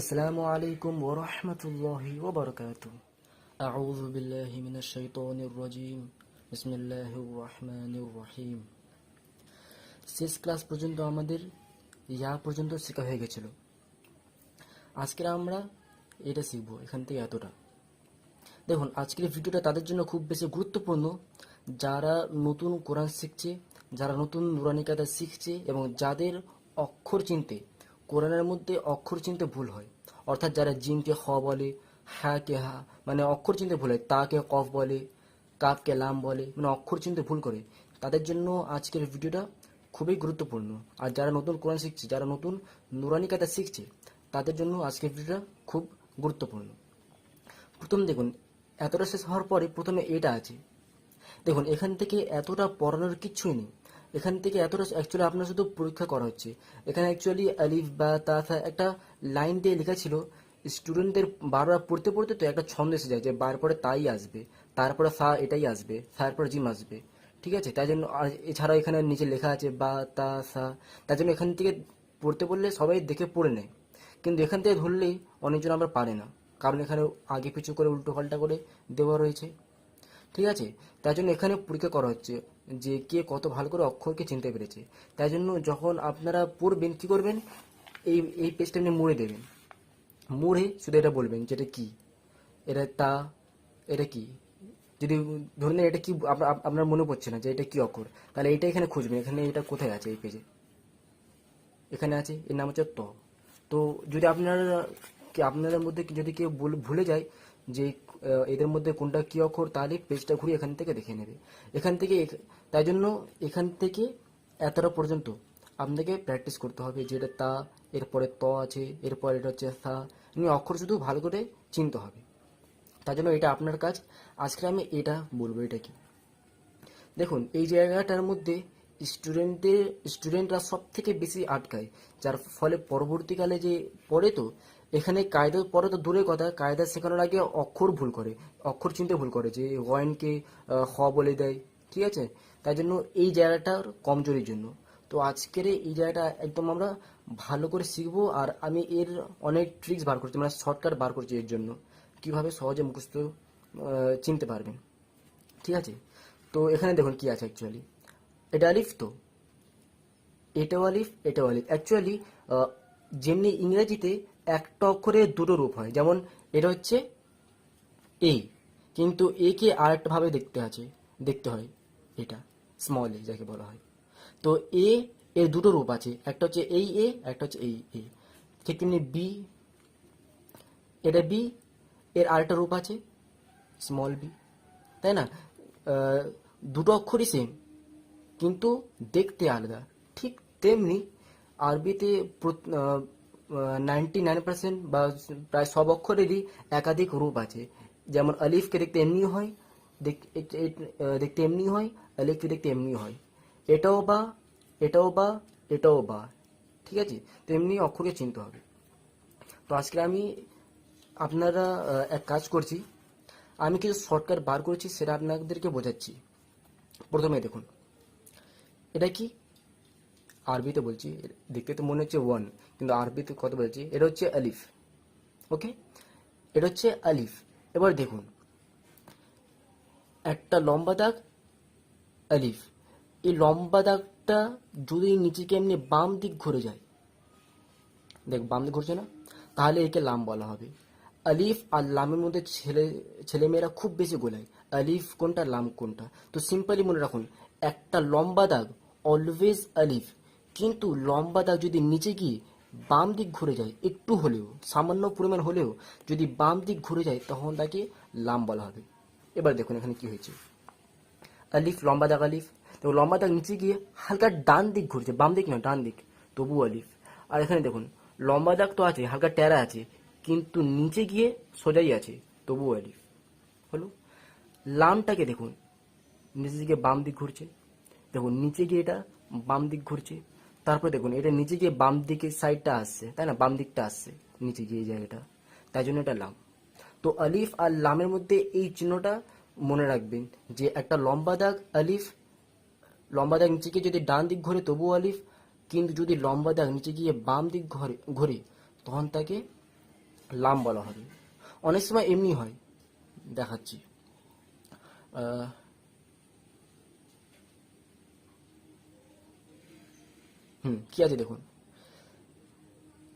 السلام عليكم ورحمة الله وبركاته أعوذ بالله من الشيطان الرجيم بسم الله الرحمن الرحيم শেষ ক্লাস পর্যন্ত আমাদের ইয়া পর্যন্ত শেখা হয়ে গেছিল আজকে আমরা এটা শিখবো এখান থেকে এতটা দেখুন আজকের ভিডিওটা তাদের জন্য খুব বেশি গুরুত্বপূর্ণ যারা নতুন কোরআন শিখছে যারা নতুন নুরানি কায়দা শিখছে এবং যাদের অক্ষর চিনতে, কোরআনের মধ্যে অক্ষর চিনতে ভুল হয়। অর্থাৎ যারা জিনকে খ বলে হ্যাঁ কে হা মানে অক্ষর চিনতে ভুল হয় তাকে কফ বলে কাপকে লাম বলে মানে অক্ষর চিনতে ভুল করে, তাদের জন্য আজকের ভিডিওটা খুবই গুরুত্বপূর্ণ। আর যারা নতুন কোরআন শিখছে, যারা নতুন নুরানি কায়দা শিখছে, তাদের জন্য আজকের ভিডিওটা খুব গুরুত্বপূর্ণ। প্রথম দেখুন, এতটা শেষ হওয়ার পরে প্রথমে এটা আছে। দেখুন, এখান থেকে এতটা পড়ানোর কিচ্ছুই নেই। এখান থেকে এতটা অ্যাকচুয়ালি আপনার শুধু পরীক্ষা করা হচ্ছে। এখানে অ্যাকচুয়ালি আলিফ, বা, তা থা একটা লাইন দিয়ে লেখা ছিল স্টুডেন্টদের বারবার পড়তে পড়তে তো একটা ছন্দ এসে যায় যে, বার পরে তাই আসবে তারপরে ফা এটাই আসবে তারপরে জিম আসবে, ঠিক আছে? তাই জন্য এছাড়াও এখানে নিচে লেখা আছে বা, তা সা তার জন্য এখান থেকে পড়তে বললে সবাই দেখে পড়ে নেয়। কিন্তু এখান থেকে ধরলেই অনেকজন আমরা পারে না, কারণ এখানে আগে পিছু করে উল্টো পাল্টা করে দেওয়া রয়েছে, ঠিক আছে? তাই জন্য এখানে পরীক্ষা করা হচ্ছে। যে কে কত ভালো করে অক্ষরকে চিনতে পেরেছে। তাই জন্য যখন আপনারা পড়বেন, কি করবেন? এই এই পেজটা নিয়ে মুড়ে দেবেন। মুড়ে শুধু এটা বলবেন যে এটা কি? এটা তা, এটা কি? যদি ধরে নেন এটা কি আপনার মনে পড়ছে না যে এটা কি অক্ষর, তাহলে এটা এখানে খুঁজবেন, এখানে এটা কোথায় আছে এই পেজে এখানে আছে, এর নাম হচ্ছে ত। তো যদি আপনারা আপনাদের মধ্যে যদি কেউ ভুলে যায় যে এদের মধ্যে কোনটা কি অক্ষর তাহলে পেজটা ঘুরে এখান থেকে দেখে নেবে। এখান থেকে তাই জন্য এখান থেকে এতটা পর্যন্ত আপনাকে প্র্যাকটিস করতে হবে, যেটা তা, এরপরে ত আছে, এরপরে এটা হচ্ছে সা এমনি অক্ষর শুধু ভালো করে চিনতে হবে। তার জন্য এটা আপনার কাজ। আজকে আমি এটা বলব, এটা কি? দেখুন, এই জায়গাটার মধ্যে স্টুডেন্টদের, স্টুডেন্টরা সব থেকে বেশি আটকায়, যার ফলে পরবর্তীকালে যে পড়ে তো এখানে কায়দা পরে তো দূরের কথা, কায়দা শেখানোর আগে অক্ষর ভুল করে, অক্ষর চিনতে ভুল করে, যে ওয়াইনকে হ বলে দেয়, ঠিক আছে? তাই জন্য এই জায়গাটার কমজোরির জন্য। তো আজকের এই জায়গাটা একদম আমরা ভালো করে শিখব, আর আমি এর অনেক ট্রিক্স বার করছি মানে শর্টকাট বার করছি এর জন্য, কীভাবে সহজে মুখস্থ চিনতে পারবেন, ঠিক আছে? তো এখানে দেখুন কি আছে অ্যাকচুয়ালি এটা আলিফ তো। এটাও আলিফ এটাও আলিফ অ্যাকচুয়ালি যেমনি ইংরেজিতে একটা অক্ষরে দুটো রূপ হয়। যেমন, এটা হচ্ছে এ কিন্তু এ কে আরেকটা ভাবে দেখতে আছে, দেখতে হয় এটা স্মল এ যাকে বলা হয়। তো এ এর দুটো রূপ আছে, একটা হচ্ছে এই এ একটা হচ্ছে এই এ ঠিক তেমনি বি এটা বি এর আরেকটা রূপ আছে স্মল বি তাই না? দুটো অক্ষরই সেম কিন্তু দেখতে আলাদা। ঠিক তেমনি আরবিতে নাইনটি নাইন পার্সেন্ট বা প্রায় সব অক্ষরেরই একাধিক রূপ আছে। যেমন আলিফকে দেখতে এমনি হয় দেখতে এমনি হয়, আলিফকে দেখতে এমনি হয়। এটাও বা এটাও বা এটাও বা, ঠিক আছে? তেমনি অক্ষরকে চিনতে হবে। তো আজকে আমি আপনারা এক কাজ করছি, আমি কিছু শর্টকাট বার করেছি, সেটা আপনাদেরকে বোঝাচ্ছি। প্রথমে দেখুন, এটা কি? আরবিতে বলছি দেখতে তো মনে হচ্ছে ওয়ান কিন্তু আরবিতে কত বলছি? এটা হচ্ছে আলিফ ওকে এটা হচ্ছে আলিফ এবার দেখুন, একটা লম্বা দাগ আলিফ এই লম্বা দাগটা যদি নিচেকে এমনি বাম দিক ঘুরে যায়, দেখ বাম দিক ঘুরছে না, তাহলে একে লাম বলা হবে। আলিফ আর লামের মধ্যে ছেলে, ছেলেমেয়েরা খুব বেশি গোলায়। আলিফ কোনটা, লাম কোনটা? তো সিম্পলি মনে রাখুন, একটা লম্বা দাগ অলওয়েজ আলিফ কিন্তু লম্বা দাগ যদি নিচে গিয়ে বাম দিক ঘুরে যায়, একটু হলেও, সামান্য পরিমাণ হলেও যদি বাম দিক ঘুরে যায়, তখন তাকে লাম বলা হবে। এবার দেখুন এখানে কি হয়েছে। আলিফ, লম্বা দাগ আলিফ। তো লম্বা দাগ নিচে গিয়ে হালকা ডান দিক ঘুরছে বাম দিক না ডান দিক তবু আলিফ। আর এখানে দেখুন, লম্বা দাগ তো আছে, হালকা টেরা আছে, কিন্তু নিচে গিয়ে সোজাই আছে তবু আলিফ। হলো? লামটাকে দেখুন, নিচে দিকে বাম দিক ঘুরছে। দেখুন, নিচে গিয়ে এটা বাম দিক ঘুরছে। তারপরে দেখুন, এটা নিচে গিয়ে বাম দিকে সাইডটা আসছে, তাই না? বাম দিকটা আসছে, নিচে গিয়ে জায়গাটা। তাই জন্য এটা লাম। তো আলিফ আর লামের মধ্যে এই চিহ্নটা মনে রাখবেন যে একটা লম্বা দাগ আলিফ, লম্বা দাগ নিচে গিয়ে যদি ডান দিক ঘোরে তবুও আলিফ, কিন্তু যদি লম্বা দাগ নিচে গিয়ে বাম দিক ঘরে, ঘোরে, তখন তাকে লাম বলা হবে। অনেক সময় এমনি হয়, দেখাচ্ছি। হুম, কি আছে দেখুন?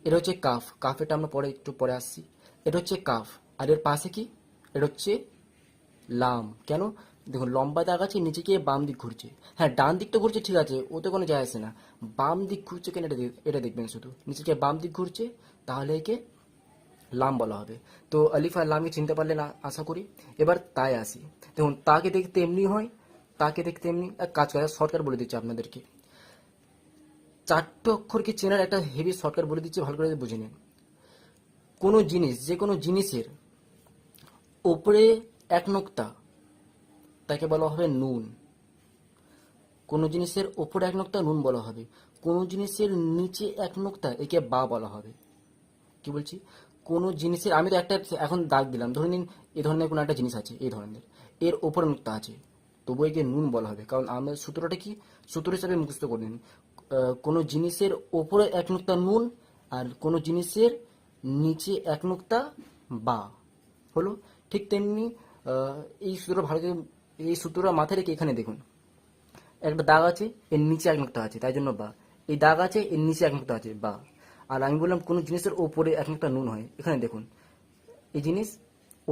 এটা হচ্ছে কাফ। কাফ এটা আমরা পরে, একটু পরে আসছি। এটা হচ্ছে কাফ। আর এর পাশে কি? এটা হচ্ছে লাম। কেন? দেখুন, লম্বা দাগ আছে, নিচে গিয়ে বাম দিক ঘুরছে। হ্যাঁ ডান দিক তো ঘুরছে, ঠিক আছে, ওতে কোনো যায় আসে না। বাম দিক ঘুরছে কেন, এটা এটা দেখবেন শুধু। নিচে গিয়ে বাম দিক ঘুরছে, তাহলে একে লাম বলা হবে। তো আলিফ লামকে চিনতে পারলেন আশা করি। এবার তাই আসি। দেখুন, তাকে দেখতে এমনি হয়, তাকে দেখতে এমনি এক কাজ করা শর্টকাট বলে দিচ্ছি আপনাদেরকে। চারটে অক্ষরকে চেনার একটা হেভি শর্টকাট বলে দিচ্ছি, ভালো করে বুঝে নিন। কোনো জিনিস, যে কোনো জিনিসের ওপরে এক নোক্তা, তাকে বলা হবে নুন। কোনো জিনিসের ওপরে এক নোক্তা, নুন বলা হবে। কোনো জিনিসের নিচে এক নোক্তা, একে বা বলা হবে। কি বলছি? কোনো জিনিসের, আমি তো একটা এখন দাগ দিলাম। ধরে নিন, এ ধরনের কোনো একটা জিনিস আছে, এই ধরনের। এর ওপরে নোক্তা আছে তবু একে নুন বলা হবে। কারণ আমাদের সূত্রটা কি? সূত্র হিসাবে মুখস্থ করে নিন। কোনো জিনিসের ওপরে এক নোক্তা নুন আর কোনো জিনিসের নিচে এক নোক্তা বা। হলো? ঠিক তেমনি এই সূত্র ভালো এই সূত্রটা মাথায় রেখে এখানে দেখুন। একটা দাগ আছে, এর নিচে এক নোক্তা আছে, তাই জন্য বা। এই দাগ আছে, এর নিচে এক নোক্তা আছে, বা। আর আমি বললাম কোনো জিনিসের ওপরে এক নোক্তা নুন হয়, এখানে দেখুন। এই জিনিস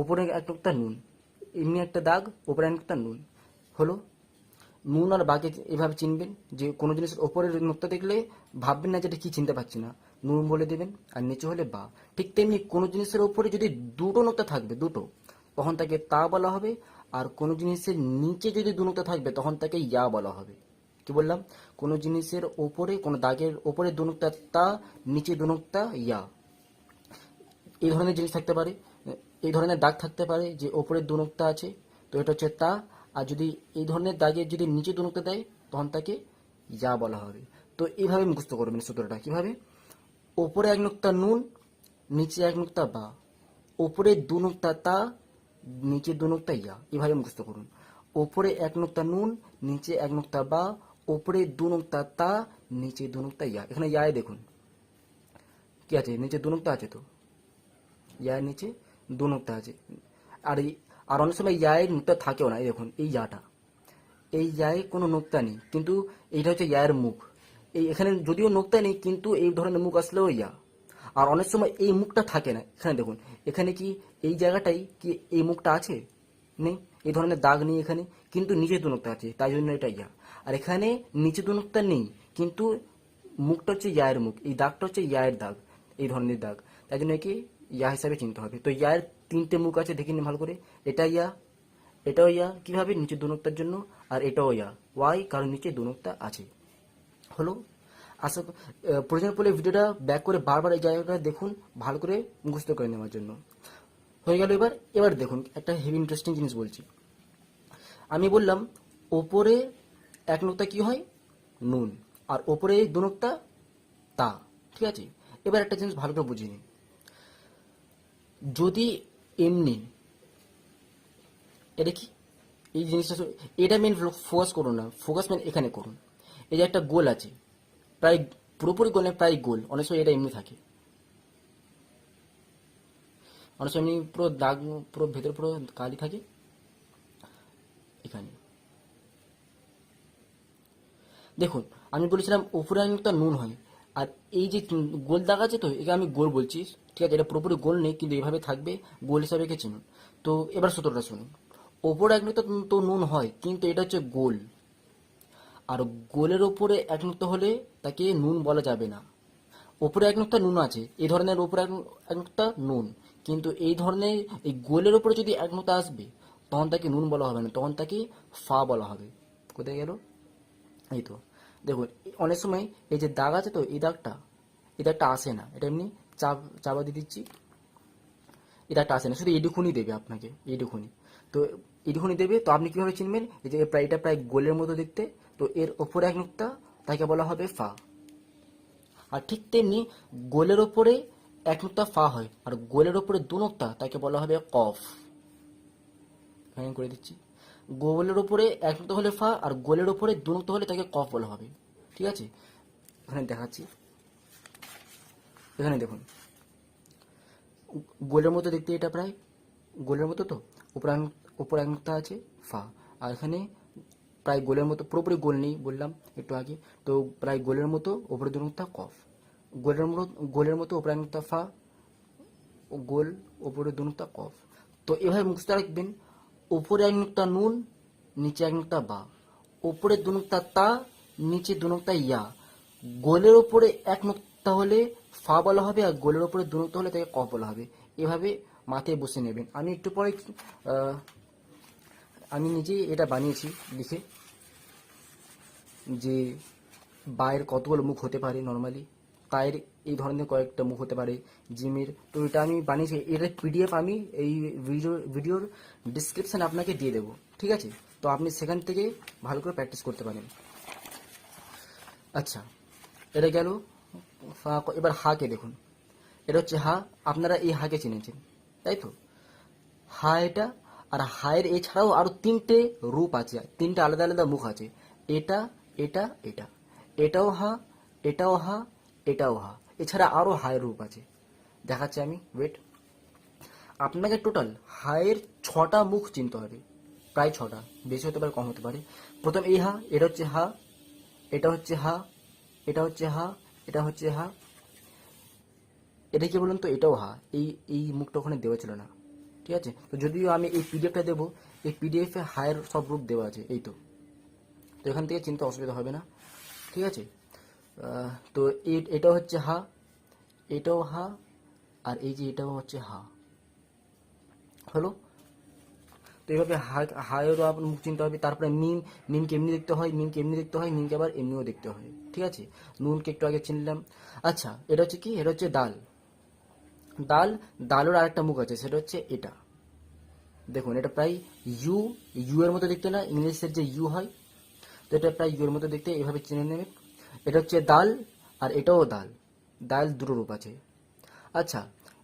ওপরে এক নোক্তা নুন, এমনি একটা দাগ, ওপরে এক নোক্তা নুন। হলো? নুন আর বাকে এভাবে চিনবেন যে কোনো জিনিসের ওপরের নোক্তা দেখলে ভাববেন না যে এটা কি চিনতে পারছি না। নুন বলে দেবেন আর নিচে হলে বা। ঠিক তেমনি কোনো জিনিসের ওপরে যদি দুটো নোক্তা থাকবে, দুটো, তখন তাকে তা বলা হবে। আর কোনো জিনিসের নিচে যদি দু নোক্তা থাকবে, তখন তাকে ইয়া বলা হবে। কি বললাম? কোনো জিনিসের ওপরে, কোনো দাগের ওপরে দু নোক্তা তা, নিচে দু নোক্তা ইয়া। এই ধরনের জিনিস থাকতে পারে। এই ধরনের দাগ থাকতে পারে যে ওপরে দু নোক্তা আছে। তো এটা হচ্ছে তা। আর যদি এই ধরনের দাগের যদি নিচে দু নোক্তা দেয়, তখন তাকে ইয়া বলা হবে। তো এইভাবে মুখস্থ করবেন সূত্রটা কীভাবে? ওপরে এক নোক্তা নুন, নিচে এক নোক্তা বা। ওপরে দু নোক্তা তা, নিচে দু নোক্তা ইয়া। এভাবে মুখস্থ করুন। ওপরে এক নোক্তা নুন, নিচে এক নোক্তা বা। ওপরে দু নোক্তা তা, নিচে দু নোক্তা ইয়া। এখানে ইয়ায় দেখুন। কি আছে? নিচে দু নোক্তা আছে তো? ইয়ার নিচে দু নোক্তা আছে। আর আর অনেক সময় ইয়ায়ের মুখটা থাকেও না, এই দেখুন, এই ইয়াটা। এই ইয়ায় কোনো নোক্তা নেই, কিন্তু এইটা হচ্ছে ইয়ায়ের মুখ। এই এখানে যদিও নোক্তা নেই, কিন্তু এই ধরনের মুখ আসলেও ইয়া। আর অনেক সময় এই মুখটা থাকে না, এখানে দেখুন, এখানে কি এই জায়গাটাই কি এই মুখটা আছে? নেই, এই ধরনের দাগ নেই এখানে, কিন্তু নিচে দু নোক্তা আছে, তাই জন্য এটা ইয়া। আর এখানে নিচে দু নোক্তা নেই, কিন্তু মুখটা হচ্ছে ইয়ায়ের মুখ, এই দাগটা হচ্ছে ইয়ায়ের দাগ, এই ধরনের দাগ। তাই জন্য একে ইয়া হিসাবে চিনতে হবে। তো ইয়ার তিনটে মুখ আছে দেখে নিন ভালো করে। এটা ইয়া, এটাও ইয়া, কীভাবে? নিচে দুনোক্তার জন্য, আর এটাও ইয়া। ওয়াই কারণ নিচে দুনোক্তা আছে। হলো? আশা প্রয়োজন পড়লে ভিডিওটা ব্যাক করে বারবার এই জায়গাটা দেখুন, ভালো করে মুখস্থ করে নেওয়ার জন্য। হয়ে গেল এবার এবার দেখুন, একটা হেভি ইন্টারেস্টিং জিনিস বলছি। আমি বললাম, ওপরে এক নোক্তা কি হয়? নুন। আর ওপরে দু নোক্তা তা। ঠিক আছে? এবার একটা জিনিস ভালো করে বুঝিয়ে নিন যদি এমনি। এটা কি? এই জিনিসটা এটা মেন ফোকাস করুন না। ফোকাস মেন এখানে করুন। এই যে একটা গোল আছে। প্রায় পুরোপুরি গোল প্রায় গোল অনেক সময় এটা এমনি থাকে। অনেক সময় এমনি পুরো দাগ, পুরো ভেতরে পুরো কালি থাকে। এখানে। দেখুন, আমি বলেছিলাম উপরে একটা নুন হয়। আর এই যে গোল দাগ আছে তো, একে আমি গোল বলছি, ঠিক আছে? এটা পুরোপুরি গোল নেই, কিন্তু এভাবে থাকবে, গোল হিসাবে একে চিনুন। তো এবার সূত্রটা শুনুন। ওপর এক তো নুন হয়, কিন্তু এটা হচ্ছে গোল। আর গোলের ওপরে এক হলে তাকে নুন বলা যাবে না। ওপরে এক নুক্তা নুন আছে, এই ধরনের ওপরে এক নুক্তা নুন। কিন্তু এই ধরনের, এই গোলের ওপরে যদি এক নুক্তা আসবে, তখন তাকে নুন বলা হবে না, তখন তাকে ফা বলা হবে। কোথায় গেল? এই তো। দেখুন, অনেক সময় এই যে দাগ আছে তো, এই দাগটা এই দাগটা আসে না। এটা এমনি চাপ, চাপা দিয়ে দিচ্ছি, এই দাগটা আসে না। শুধু এইটুকুনি দেবে আপনাকে এইটুকুনি তো এইটুকুনি দেবে, তো আপনি কীভাবে চিনবেন? এই যে প্রায় এটা প্রায় গোলের মতো দেখতে, তো এর ওপরে এক নুক্তা, তাকে বলা হবে ফা। আর ঠিক তেমনি গোলের ওপরে এক নুক্তা ফা হয়, আর গোলের ওপরে দু নুক্তা, তাকে বলা হবে কফ। করে দিচ্ছি। গোলের উপরে এক নুক্তা হলে ফা আর গোলের উপরে দু নুক্তা হলে তাকে কফ বলা হবে। ঠিক আছে? এখানে দেখাচ্ছি। এখানে দেখুন। গোলের মতো দেখতে এটা প্রায়। গোলের মতো তো? উপর এক- নুক্তা আছে, ফা। আর এখানে প্রায় গোলের মতো পুরোপুরি গোল নেই, বললাম একটু আগে। তো প্রায় গোলের মতো উপরে দু নুক্তা কফ। গোলের মতো গোলের মতো ওপরে নুক্তা ফা। গোল, উপরে দু নুক্তা কফ। তো এভাবে মুখস্থ রাখবেন। উপরে এক নুক্তা নুন, নিচে এক নুক্তা বা। উপরে দু নুক্তা তা, নিচে দু নুক্তা ইয়া। গোলের উপরে এক নুক্তা হলে ফা বলা হবে আর গোলের উপরে দু নুক্তা হলে তাকে কফ বলা হবে। এভাবে মাথায় বসে নেবেন। আমি একটু পরে আমি নিজেই এটা বানিয়েছি লিখে যে বায়ের কতগুলো মুখ হতে পারে নর্মালি। তায়ের এই ধরনের কয়েকটা মুখ হতে পারে জিমের। তো এটা আমি বানিয়েছি এটার পিডিএফ আমি এই ভিডিও ভিডিওর ডিসক্রিপশন আপনাকে দিয়ে দেবো, ঠিক আছে? তো আপনি সেখান থেকে ভালো করে প্র্যাকটিস করতে পারেন। আচ্ছা এটা গেল এবার হাকে দেখুন। এটা হচ্ছে হা, আপনারা এই হাকে চিনেছেন, তাই তো? হা এটা, আর হায়ের এছাড়াও আরও তিনটে রূপ আছে, তিনটে আলাদা আলাদা মুখ আছে। এটা এটা এটা। এটাও হা এটাও হা এটাও হা। এছাড়া আরও হায়ের রূপ আছে। দেখাচ্ছি আমি ওয়েট আপনাকে টোটাল হায়ের ছটা মুখ চিনতে হবে। প্রায় ছটা, বেশি হতে পারে, কম হতে পারে। প্রথম এই হা, এটা হচ্ছে হা, এটা হচ্ছে হা, এটা হচ্ছে হা, এটা হচ্ছে হা। এটা কি বলুন তো? এটাও হা। এই এই মুখটা ওখানে দেওয়া ছিল না। ঠিক আছে? তো যদিও আমি এই পিডিএফটা দেবো, এই পিডিএফে হায়ের সব রূপ দেওয়া আছে, এই তো। তো এখান থেকে চিন্তা অসুবিধা হবে না। ঠিক আছে? তো এটা হচ্ছে হা, এটাও হা, আর এই যে এটাও হচ্ছে হা। হলো? তো এইভাবে হায়েরও আপনার মুখ চিনতে হবে, তারপরে মিম মিমকে এমনি দেখতে হয় মিমকে এমনি দেখতে হয় মিমকে আবার এমনিও দেখতে হয়, ঠিক আছে? নুনকে একটু আগে চিনলাম। আচ্ছা এটা হচ্ছে কি? এটা হচ্ছে ডাল। ডাল, ডালের আরেকটা মুখ আছে, সেটা হচ্ছে এটা। দেখুন, এটা প্রায় ইউ ইউ এর মতো দেখতে না, ইংলিশের যে ইউ হয়, তো এটা প্রায় ইউ এর মতো দেখতে, এভাবে চিনে নেবে এটা হচ্ছে দাল আর এটাও দাল। ডাল দুটো রূপ আছে। আচ্ছা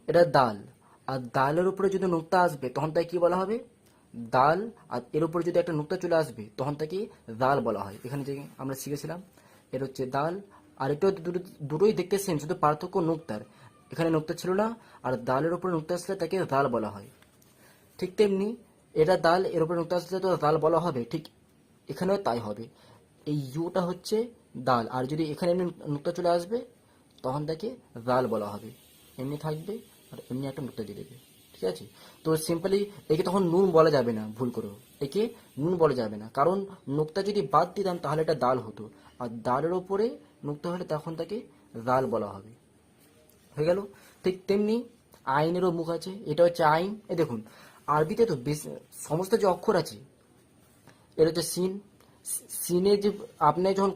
এটা দাল। আর দালের উপরে যদি নোক্তা আসবে, তখন তাকে কি বলা হবে? দাল। আর এর উপরে যদি একটা নোক্তা চলে আসবে, তখন তাকে দাল বলা হয়। এখানে যে আমরা শিখেছিলাম, এটা হচ্ছে দাল। আর এটাও দুটো দুটোই দেখতে সেম শুধু পার্থক্য নোক্তার এখানে নোক্তা ছিল না, আর দালের উপরে নোক্তা আসলে তাকে দাল বলা হয়। ঠিক তেমনি এটা দাল, এর উপরে নোক্তা আসলে তো দাল বলা হবে। ঠিক এখানেও তাই হবে। এই ইউটা হচ্ছে দাল আর যদি এখানে এমনি নোক্তা চলে আসবে, তখন তাকে দাল বলা হবে। এমনি থাকবে আর এমনি একটা নোক্তা দিয়ে দেবে। ঠিক আছে? তো সিম্পলি একে তখন নুন বলা যাবে না, ভুল করেও একে নুন বলা যাবে না। কারণ নোক্তা যদি বাদ দিতাম, তাহলে এটা দাল হতো। আর দালের ওপরে নোক্তা হলে তখন তাকে দাল বলা হবে। হয়ে গেল? ঠিক তেমনি আইনেরও মুখ আছে। এটা হচ্ছে আইন। এ দেখুন, আরবিতে তো সমস্ত যে অক্ষর আছে এটা হচ্ছে সিন। সিনে যে, আপনি যখন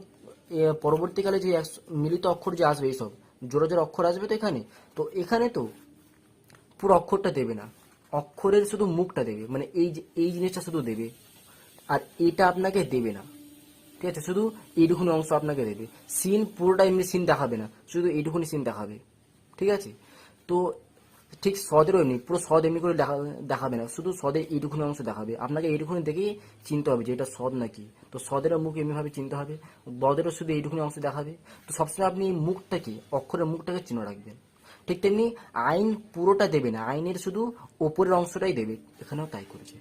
পরবর্তীকালে যে মিলিত অক্ষর যে আসবে এইসব জোড়া জোড়া অক্ষর আসবে তো এখানে? তো এখানে তো পুরো অক্ষরটা দেবে না। অক্ষরের শুধু মুখটা দেবে মানে এই এই জিনিসটা শুধু দেবে। আর এটা আপনাকে দেবে না। ঠিক আছে? শুধু এইটুকুনি অংশ আপনাকে দেবে। সিন পুরোটা এমনি সিন দেখাবে না। শুধু এইটুকুনি সিন দেখাবে। ঠিক আছে? তো ঠিক সদেরও এমনি পুরো সদ এমনি করে দেখা দেখাবে না, শুধু সদের এইটুকুনি অংশ দেখাবে। আপনাকে এইটুকুনি দেখেই চিনতে হবে যে এটা সদ নাকি। তো সদেরও মুখ এমনিভাবে চিনতে হবে বদেরও শুধু এইটুকুনি অংশ দেখাবে। তো সবসময় আপনি মুখটাকে অক্ষরের মুখটাকে চিহ্ন রাখবেন। ঠিক তেমনি আইন পুরোটা দেবে না, আইনের শুধু ওপরের অংশটাই দেবে, এখানেও তাই করেছে।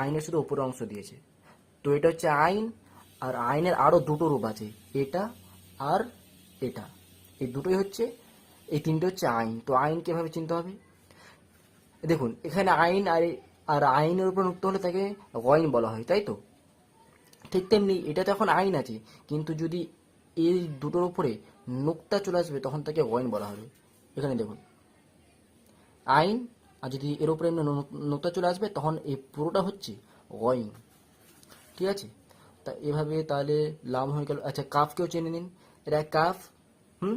আইনের শুধু ওপরের অংশ দিয়েছে। তো এটা হচ্ছে আইন, আর আইনের আরও দুটো রূপ আছে, এটা আর এটা। এই দুটোই হচ্ছে এই তিনটে হচ্ছে আইন। তো আইন কীভাবে চিনতে হবে? দেখুন, এখানে আইন আর আর আইনের উপর মুক্ত হলে তাকে গয়ন বলা হয়, তাই তো? ঠিক তেমনি এটা তো এখন আইন আছে, কিন্তু যদি এই দুটোর উপরে নোক্তা চলে আসবে, তখন তাকে গয়ন বলা হবে। এখানে দেখুন। আইন, আর যদি এর উপরে নোক্তা চলে আসবে, তখন এই পুরোটা হচ্ছে গয়ন ঠিক আছে? তা এভাবে তাহলে লাম হয়ে গেল। আচ্ছা কাফকেও চেনে নিন। এটা কাফ, হুম?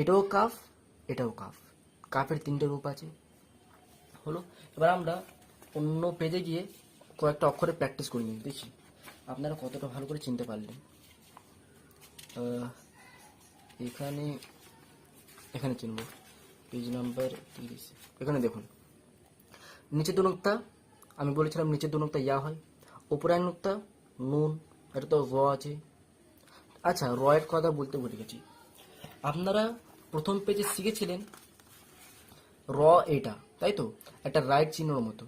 এটাও কাফ এটাও কাফ। কাফের তিনটে রূপ আছে। হলো, এবার আমরা অন্য পেজে গিয়ে কয়েকটা অক্ষরে প্র্যাকটিস করে নিন দেখি। আপনারা কতটা ভালো করে চিনতে পারলেন। এখানে এখানে চিনব। পেজ নাম্বার তিরিশ। এখানে দেখুন। নিচে দুনক্তা আমি বলেছিলাম নিচে দুনক্তা ইয়া হয়। উপরে এক নুক্তা নুন, এটা তো র আছে। আচ্ছা রয়ের কথা বলতে ভুলে গেছি। আপনারা প্রথম পেজে শিখেছিলেন র এটা, তাই তো? একটা রাইট চিহ্নর মতো।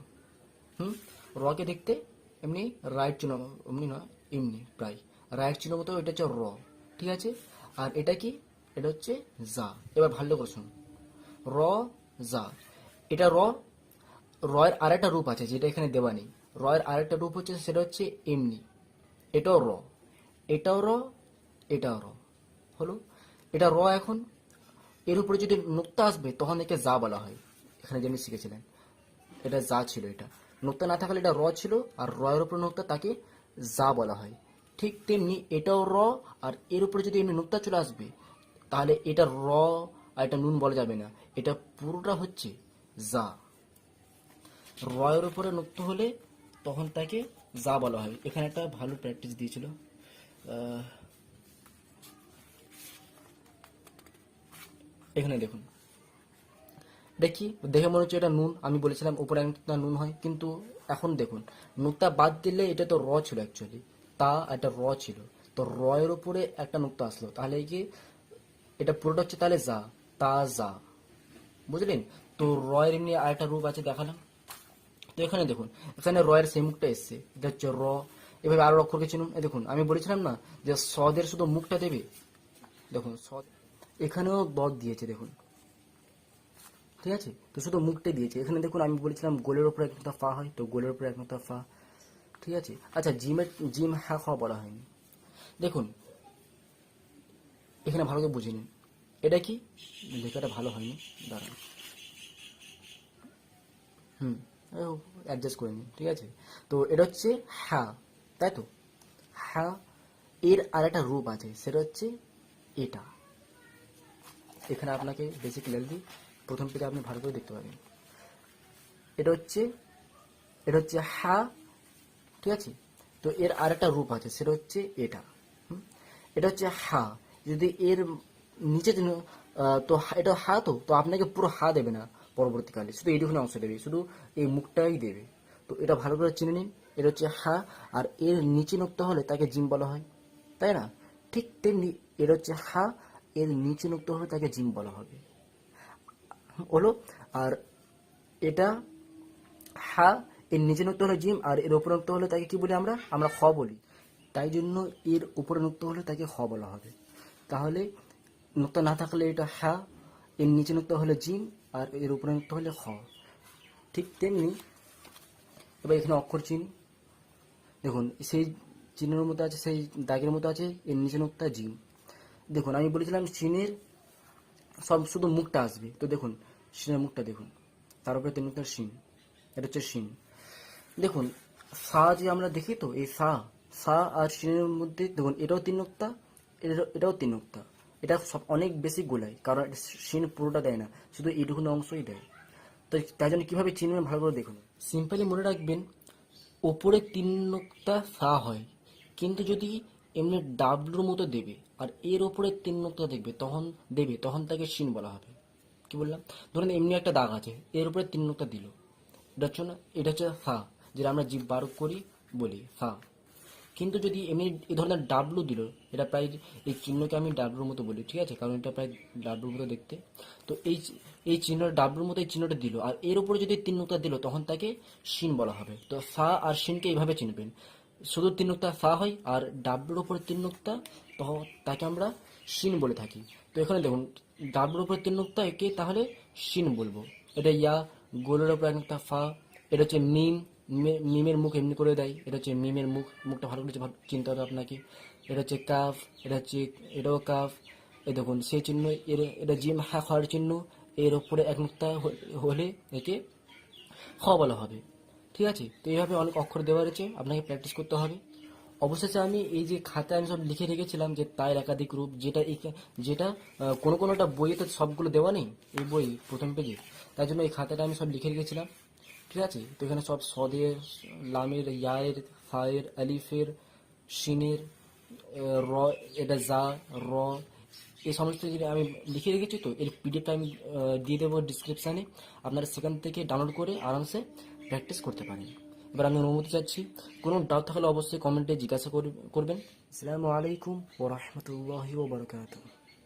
হুম? রকে দেখতে এমনি রাইট চিহ্ন, এমনি না এমনি প্রায়। রাইট চিহ্ন মতো এটা হচ্ছে র, ঠিক আছে? আর এটা কি? এটা হচ্ছে যা। এবার ভালো করে শুনুন। র, যা। এটা র, রয়ের আরেকটা রূপ আছে যেটা এখানে দেওয়া নেই। রয়ের আরেকটা রূপ হচ্ছে, সেটা হচ্ছে এমনি। এটাও র। এটাও র এটাও র। হলো? এটা র এখন? এর উপরে যদি নুক্তা আসবে, তখন একে যা বলা হয়। এখানে যেমনি শিখেছিলেন, এটা যা ছিল এটা। নুক্তা না থাকলে এটা র ছিল, আর র এর উপরে নুক্তা তাকে যা বলা হয়। ঠিক তেমনি এটাও র, আর এর উপরে যদি এমনি নুক্তা চলে আসবে, তাহলে এটা র আর এটা নুন বলা যাবে না। এটা পুরোটা হচ্ছে যা। রয়ের উপরে নুক্ত হলে তখন তাকে যা বলা হয়। এখানে একটা ভালো প্র্যাকটিস দিয়েছিল এখানে দেখুন। দেখি দেখে মনে হচ্ছে এটা নুন, আমি বলেছিলাম উপরে একটা নুন হয়, কিন্তু এখন দেখুন নুক্তা বাদ দিলে এটা তো র ছিল অ্যাকচুয়ালি তা একটা র ছিল। তো র এর উপরে একটা নুক্তা আসলো, তাহলে কি এটা পুরোটা হচ্ছে তাহলে যা, তা যা। বুঝলেন? তো রয়ের এমনি আরেকটা রূপ আছে দেখালাম। তো এখানে দেখুন, এখানে রয়ের সেই মুখটা এসছে, এটা হচ্ছে র। এভাবে আরও অক্ষরকে চিনুন দেখুন, আমি বলেছিলাম না যে সদের শুধু মুখটা দেবে? দেখুন, সদ এখানেও দদ দিয়েছে, দেখুন। ঠিক আছে? তো শুধু মুখটাই দিয়েছে। এখানে দেখুন, আমি বলেছিলাম গোলের উপরে একটা ফা হয়, তো গোলের উপরে একটা ফা। ঠিক আছে? আচ্ছা জিমের, জিম হ্যাঁ খাওয়া বলা হয়নি। দেখুন, এখানে ভালো করে বুঝে নিন। এটা কি? লেখাটা ভালো হয়নি। দাঁড়ান। হুম অ্যাডজাস্ট করে নিন। ঠিক আছে? তো এটা হচ্ছে হ্যাঁ তাই তো? হ্যাঁ এর আর একটা রূপ আছে। সেটা হচ্ছে এটা। এখানে আপনাকে বেশি ক্লিয়ার দিই প্রথম পেজে আপনি ভালো করে দেখতে পাবেন এটা হচ্ছে এটা হচ্ছে হা, ঠিক আছে? তো এর আর একটা রূপ আছে, সেটা হচ্ছে এটা। এটা হচ্ছে হা। যদি এর নিচে তো এটা হা তো তো আপনাকে পুরো হা দেবে না পরবর্তীকালে। শুধু এইটুকুনি অংশ দেবে, শুধু এই মুখটাই দেবে। তো এটা ভালো করে চিনে নিন, এটা হচ্ছে হা, আর এর নিচে নোক্তা হলে তাকে জিম বলা হয়, তাই না? ঠিক তেমনি এটা হচ্ছে হা এর নিচে নোক্তা হলে তাকে জিম বলা হবে। হলো, আর এটা হা, এর নিচে নুক্ত হলে জিম, আর এর উপরে নুক্ত হলে তাকে কি বলি আমরা? আমরা খ বলি। তাই জন্য এর উপরে নুক্ত হলে তাকে খ বলা হবে। তাহলে নুক্ত না থাকলে এটা হা, এর নিচে নুক্ত হলে জিম, আর এর উপরে নুক্ত হলে খ। ঠিক তেমনি, এবার এখানে অক্ষর চিহ্ন। দেখুন, সেই চিহ্নের মতো আছে, সেই দাগের মতো আছে, এর নিচে নুক্তা জিম। দেখুন, আমি বলেছিলাম চিনের সব শুধু মুখটা আসবে। তো দেখুন সিনের মুখটা দেখুন। তার উপরে তিন মুখটা সিন এটা হচ্ছে সিন দেখুন, সা যে আমরা দেখি তো, এই সা সা আর সিনের মধ্যে, দেখুন, এটাও তিন নোক্তা এটাও- তিন নোক্তা। এটা সব অনেক বেশি গোলায়, কারণ সিন পুরোটা দেয় না, শুধু এইটুকুন অংশই দেয়। তো তাই জন্য কীভাবে চিনবেন ভালো করে দেখুন। সিম্পলি মনে রাখবেন, ওপরে তিন নোক্তা সা হয়, কিন্তু যদি এমনি ডাবলুর মতো দেবে আর এর ওপরে তিন নোক্তা দেখবে, তখন দেবে, তখন তাকে সিন বলা হবে। কি বললাম? ধরুন এমনি একটা দাগ আছে, এর উপরে তিন নোক্তা দিল। এটা হচ্ছে না, এটা হচ্ছে ফা যেটা আমরা জীব বার করি বলি ফা কিন্তু যদি এমনি এই ধরনের ডাবলু দিল, এটা প্রায় এই চিহ্নকে আমি ডাবলুর মতো বলি, ঠিক আছে? কারণ এটা প্রায় ডাবলুর মতো দেখতে। তো এই এই চিহ্নটা ডাবলুর মতো এই চিহ্নটা দিল, আর এর উপরে যদি তিন নোক্তা দিল, তখন তাকে শিন বলা হবে। তো ফা আর শিনকে এইভাবে চিনবেন। শুধু তিন নোক্তা ফা হয় আর ডাবলুর উপরে তিন নোক্তা তখন তাকে আমরা শিন বলে থাকি। তো এখানে দেখুন, ডাবলুর উপরে তিন নোক্তা একে, তাহলে শিন বলব। এটা ইয়া, গোলের উপরে এক নোক্তা ফা, এটা হচ্ছে মিম মিমের মুখ এমনি করে দেয়। এটা হচ্ছে মিমের মুখ, মুখটা ভালো করে চিনতে হবে আপনাকে। এটা হচ্ছে কাফ, এটা হচ্ছে, এটাও কাফ। এ দেখুন, সেই চিহ্ন, এর, এটা জিম, হা, খাওয়ার চিহ্ন, এর উপরে এক মুক্তা হলে একে খ বলা হবে। ঠিক আছে? তো এইভাবে অনেক অক্ষর দেওয়া রয়েছে, আপনাকে প্র্যাকটিস করতে হবে। অবশেষে আমি এই যে খাতায় আমি সব লিখে রেখেছিলাম যে তার একাধিক রূপ, যেটা যেটা কোনো কোনোটা বইয়েতে সবগুলো দেওয়া নেই, এই বই, প্রথম পেজে। তাই জন্য এই খাতাটা আমি সব লিখে রেখেছিলাম। ঠিক আছে? তো এখানে সব সদের, লামের, ইয়ায়ের, ফায়ের, আলিফের সিনের র, এটা যা, র এই সমস্ত জিনিস আমি লিখে রেখেছি তো, এর পিডিএফটা আমি দিয়ে দেবো ডিসক্রিপশানে আপনারা সেখান থেকে ডাউনলোড করে আরামসে প্র্যাকটিস করতে পারেন। এবার আমি অনুমতি চাচ্ছি কোনো ডাউট থাকলে অবশ্যই কমেন্টে জিজ্ঞাসা করবেন। আসসালামু আলাইকুম ওরহমতুল্লাহি ওবরকাতুহ